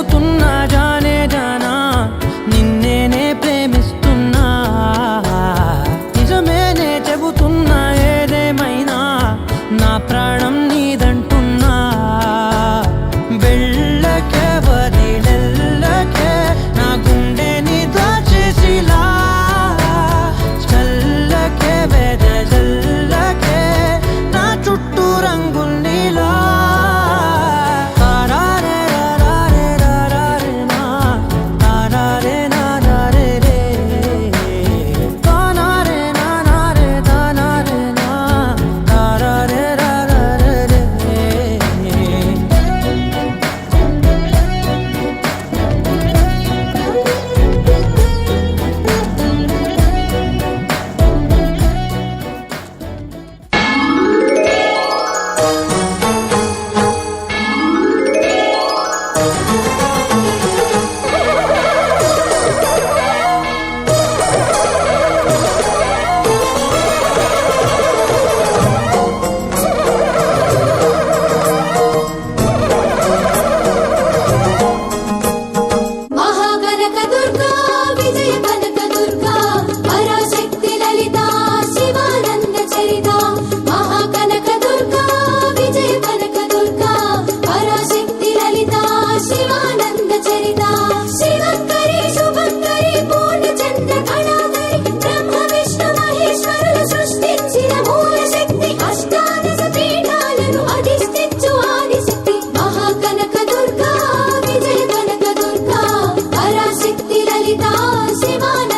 తిరుగుతున్నా జాన i divine.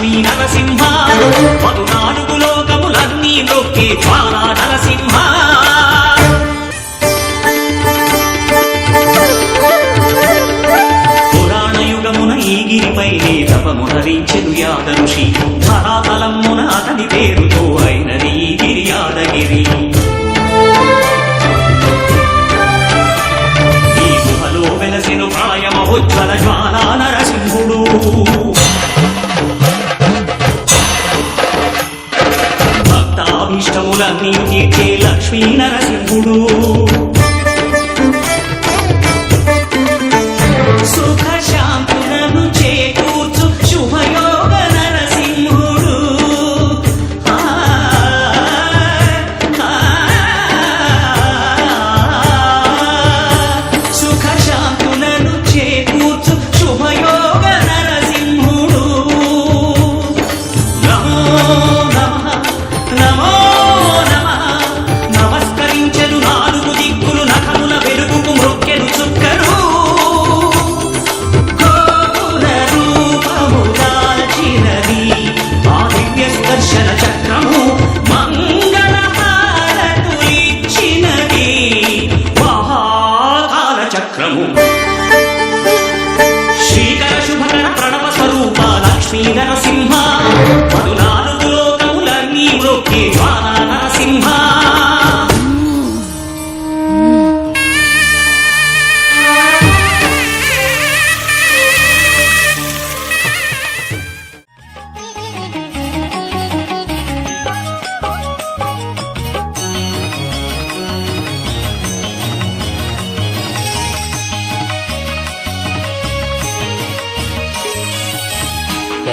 Lakshmi Narasimha. పద్నాలుగు లోకములన్నీ నొక్కి ద్వారా నరసింహ. పురాణ యుగమున ఈ గిరిపై తపమునరించెను యాద యాదరుషి ధరాతలమున అతని పేరుతో అయినది ఈ గిరి యాదగిరి. ఈ గుహలో వెలసిన ప్రాయమ ఉజ్వల జ్వాలా భక్తాభీష్టములన్నీ లక్ష్మీ నరసింహుడు. మహాకాల చక్రము శ్రీకర శుభకర ప్రణవ స్వరూప లక్ష్మీ నరసింహ పదునాలుగు లోకములన్నీ మ్రొక్కే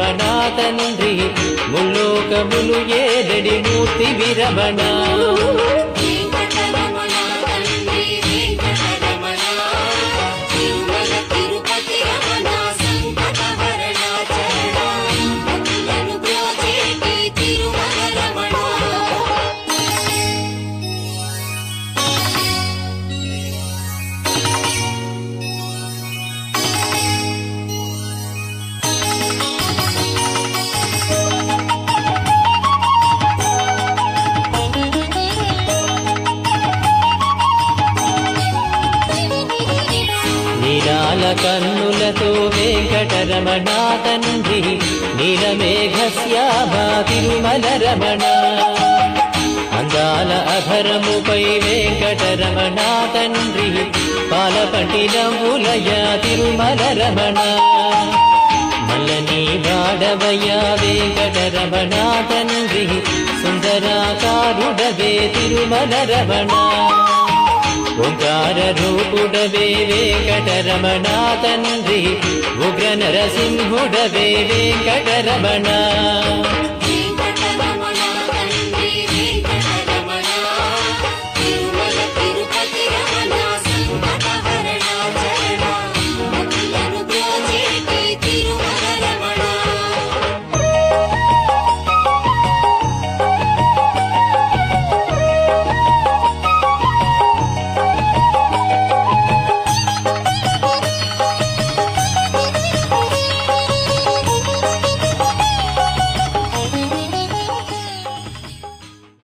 తండ్రి ముల్లోకములు ఏదడి మూర్తి విరమణ? వెంకటరమణ తండ్రి నీలమేఘశ్యామా తిరుమల అందాల అధరముపై వెంకటరమణ తండ్రి పాలపంటి తిరుమల రమణ మల్లని వాడవయ్య వెంకటరమణ తండ్రి సుందరాకారుడవే తిరుమల రమణ ఓంకార రూపుడవే వెంకటరమణ తండ్రి ఉగ్ర నరసింహుడవే వెంకటరమణ.